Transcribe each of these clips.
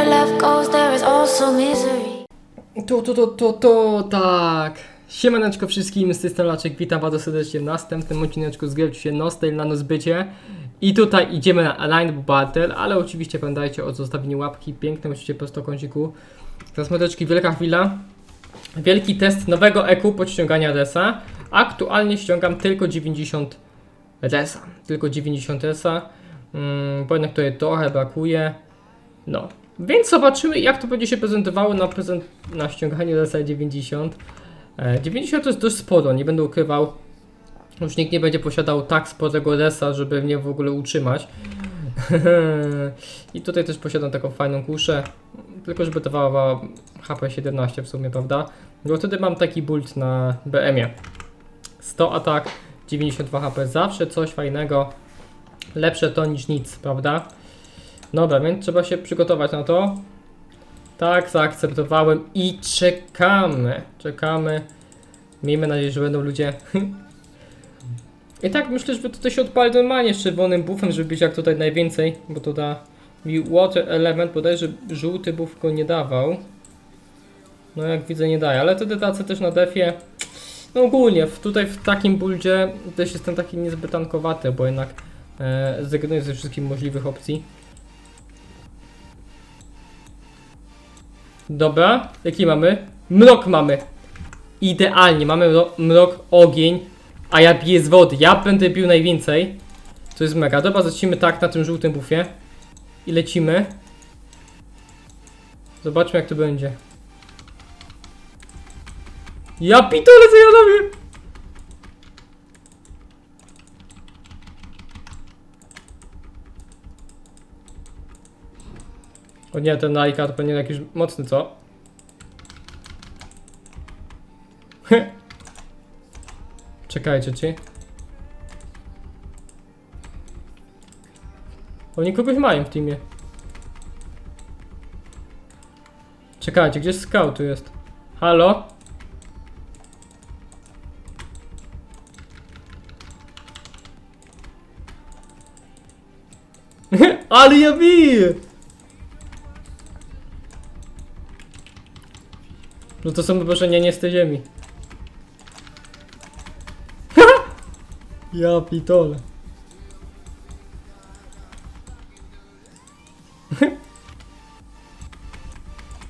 Where love goes, there is also misery. To, to, to, to, to, tak. Siemaneczko wszystkim, z tej witam bardzo serdecznie w następnym odcineczku z gry się Nostel na zbycie. I tutaj idziemy na Line Battle, ale oczywiście pamiętajcie o zostawieniu łapki, pięknym oczywiście prostokąciku. Teraz mordeczki, wielka chwila. Wielki test nowego EQ podściągania RESa. Aktualnie ściągam tylko 90 RESa. Tylko 90 RESa. Mm, bo jednak tutaj trochę brakuje. No, więc zobaczymy jak to będzie się prezentowało na, prezent na ściąganiu RSA 90. E, 90 to jest dość sporo, nie będę ukrywał. Już nikt nie będzie posiadał tak sporego RSA, żeby mnie w ogóle utrzymać. I tutaj też posiadam taką fajną kuszę, tylko żeby dawała HP 17 w sumie, prawda? Bo wtedy mam taki bult na BM-ie. 100 atak, 92 HP, zawsze coś fajnego. Lepsze to niż nic, prawda? Dobra, więc trzeba się przygotować na to. Tak, zaakceptowałem i czekamy. Czekamy. Miejmy nadzieję, że będą ludzie. I tak myślę, że tutaj się odpali normalnie z czerwonym buffem, żeby być jak tutaj najwięcej, bo to da mi water element, bodajże żółty buff go nie dawał. No jak widzę nie daje, ale wtedy tacy też na defie. No ogólnie, w, tutaj w takim buildzie też jestem taki niezbyt tankowaty, bo jednak e, zrezygnuję ze wszystkich możliwych opcji. Dobra, jaki mamy? Mrok mamy. Idealnie, mamy mro- mrok, ogień, a ja biję z wody. Ja będę bił najwięcej. To jest mega. Dobra, zacznijmy tak na tym żółtym bufie. I lecimy. Zobaczmy jak to będzie. Ja pitole co ja robię? O nie, ten Nike to pewnie jakiś mocny, co? Czekajcie, czy? Oni kogoś mają w teamie. Czekajcie, gdzie scout tu jest? Halo? Ale ja biję! No to są wydarzenia nie z tej ziemi. ja pitole.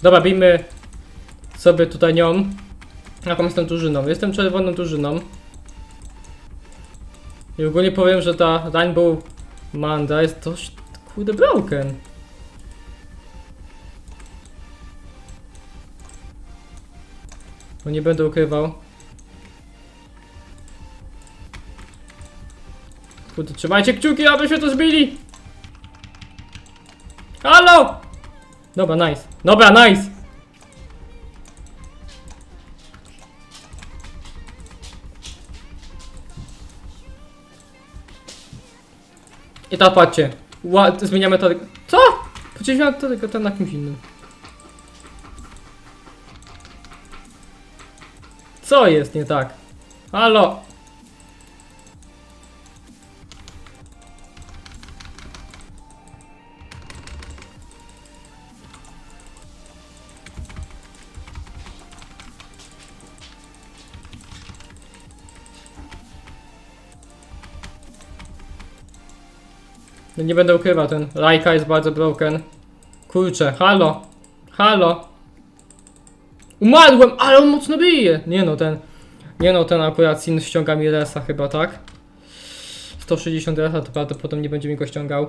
Dobra, bijmy sobie tutaj nią. Jaką jestem drużyną? Jestem czerwoną drużyną. I ogólnie powiem, że ta Rainbow Manda jest dość kurde broken. Bo nie będę ukrywał. Kurde, trzymajcie kciuki, abyśmy to zbili! Halo! Dobra, nice. Dobra, nice! I tak patrzcie. Ła, zmieniamy to. Co? Ja to tylko ten na kimś innym. Co jest nie tak? Halo? No nie będę ukrywał, ten Rajka jest bardzo broken. Kurczę, halo? Halo? Umarłem, ale on mocno bije! Nie no, ten... Nie no, ten akurat Sin ściąga mi resa chyba, tak? 160 resa to prawdopodobnie będzie mi go ściągał.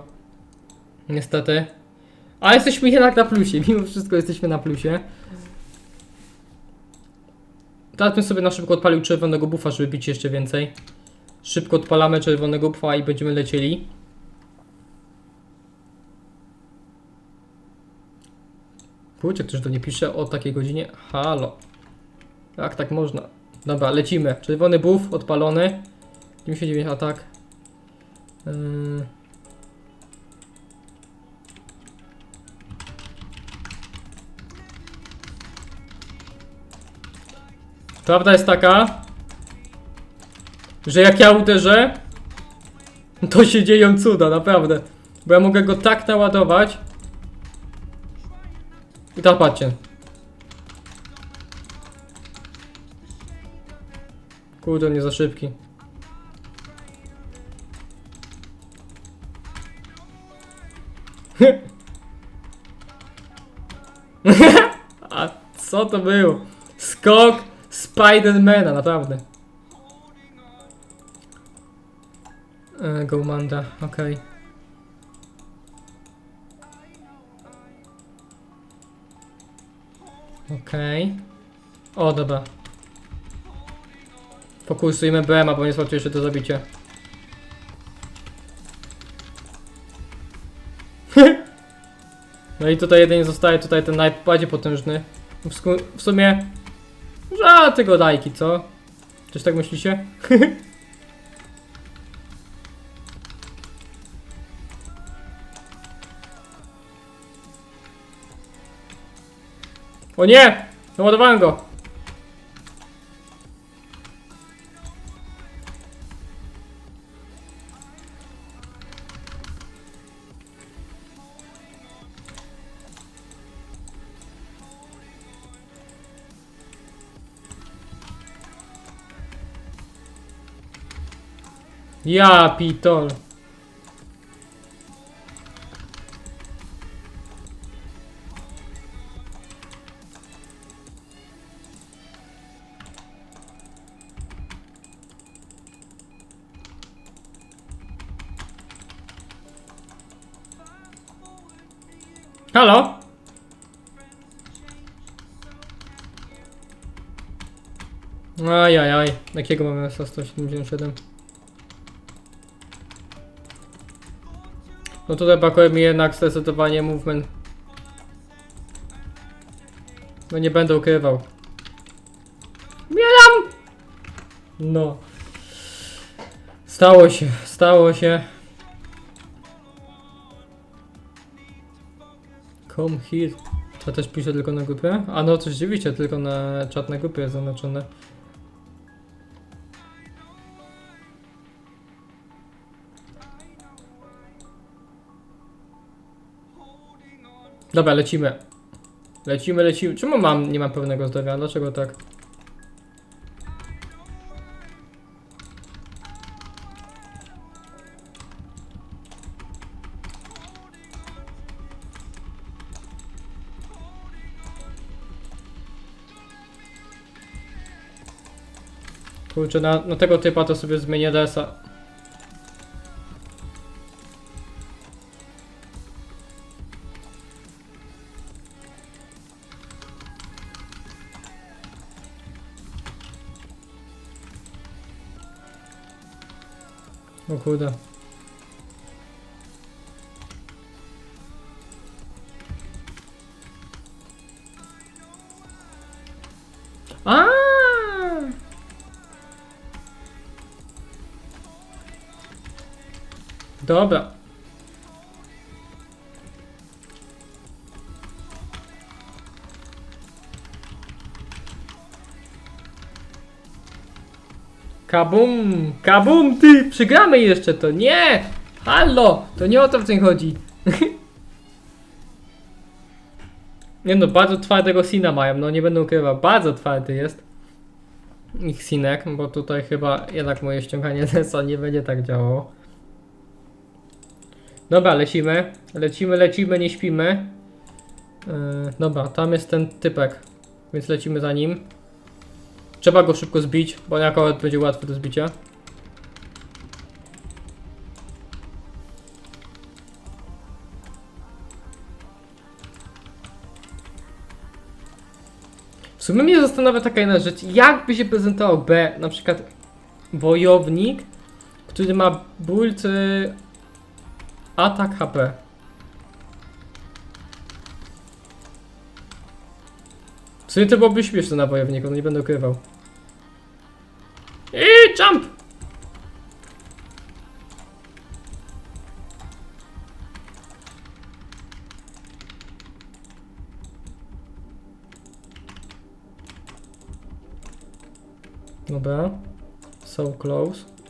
Niestety. Ale jesteśmy jednak na plusie, mimo wszystko jesteśmy na plusie. Teraz bym sobie na szybko odpalił czerwonego buffa, żeby bić jeszcze więcej. Szybko odpalamy czerwonego buffa i będziemy lecieli. Kurczę, ktoś do nie pisze o takiej godzinie. Halo. Jak tak można? Dobra, lecimy. Czerwony buff odpalony. 99 atak. Yy. Prawda jest taka, że jak ja uderzę, to się dzieją cuda, naprawdę. Bo ja mogę go tak naładować, I teraz patrzcie. Kurde, nie za szybki. A co to było? Skok Spidermana, naprawdę. E, Goumanda, okej. Okej. O, dobra. Fokusujmy BM, bo nie jest jeszcze to zabicie. no i tutaj jedynie zostaje tutaj ten najbardziej potężny. W, w sumie... Żadne go dajki, co? Coś tak myślicie? O nie! Załadowałem go! Ja pitol. Halo? Ajajaj, jakiego mamy SA 177? No tutaj brakuje mi jednak zdecydowanie movement. No nie będę ukrywał. Mielam! No. Stało się, stało się. Come here. To też pisze tylko na grupie? A no to rzeczywiście, tylko na czat na grupie jest zaznaczone. Dobra, lecimy. Lecimy, lecimy. Czemu mam, nie mam pełnego zdrowia? Dlaczego tak? Kurczę, na, na tego typa to sobie zmienię desa. O kurde. Dobra. Kabum! Kabum, ty! Przegramy jeszcze to! Nie! Hallo! To nie o to w tym chodzi. nie no, bardzo twardego sina mają, no nie będę ukrywał. Bardzo twardy jest. Ich sinek, bo tutaj chyba jednak moje ściąganie desa nie będzie tak działało. Dobra, lecimy. Lecimy, lecimy, nie śpimy. Yy, dobra, tam jest ten typek, więc lecimy za nim. Trzeba go szybko zbić, bo jako będzie łatwy do zbicia. W sumie mnie zastanawia taka jedna rzecz, jakby się prezentował B, na przykład wojownik, który ma build atak HP. W sumie to byłoby śmieszne na wojowniku, no nie będę ukrywał. I jump! Dobra. So close.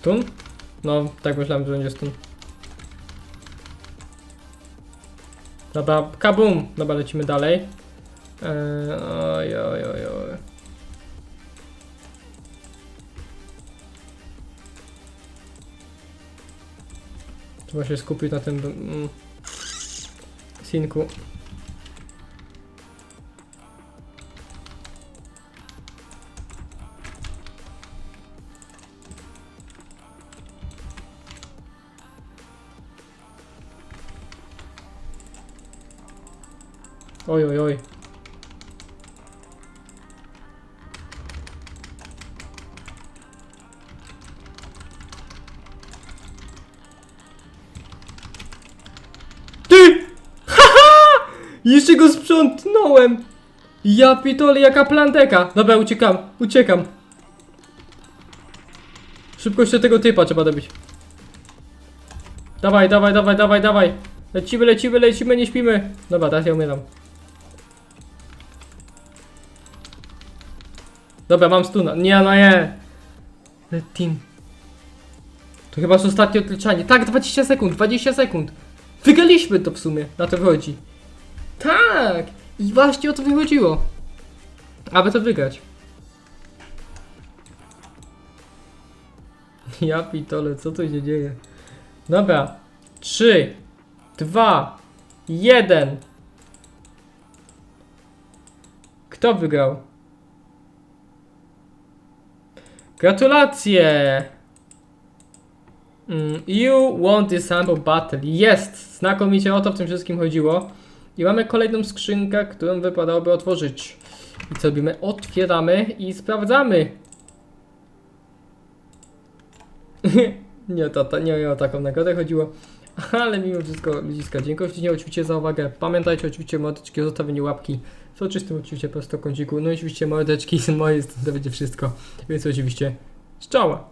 Stun? No, tak myślałem, że będzie stun. Dobra, kabum! Dobra, lecimy dalej. Eee, oj, oj, oj, oj. Trzeba się skupić na tym mm, sinku. Oj, oj, oj. Ty! Haha! Jeszcze go sprzątnąłem! Ja pitole, jaka planteka! Dobra, uciekam, uciekam. Szybko jeszcze tego typa trzeba dobić. Dawaj, dawaj, dawaj, dawaj, dawaj. Lecimy, lecimy, lecimy, nie śpimy. Dobra, teraz ja umieram. Dobra, mam stuna. Nie, no nie. Team. To chyba jest ostatnie odliczanie. Tak, 20 sekund, 20 sekund. Wygraliśmy to w sumie, na to wychodzi. Tak! I właśnie o to wychodziło. Aby to wygrać. Ja pitole, co tu się dzieje? Dobra. 3, 2, 1. Kto wygrał? Gratulacje! Mm, You won the sample battle. Jest! Znakomicie o to w tym wszystkim chodziło. I mamy kolejną skrzynkę, którą wypadałoby otworzyć. I co robimy? Otwieramy i sprawdzamy. nie, to, to nie o taką nagrodę chodziło. Ale mimo wszystko ludziska, dziękuję Ci oczywiście za uwagę. Pamiętajcie oczywiście mordeczki o zostawieniu łapki. Z oczywistym oczywiście prostokąciku. No i oczywiście mordeczki z mojej strony to będzie wszystko. Więc oczywiście szczała.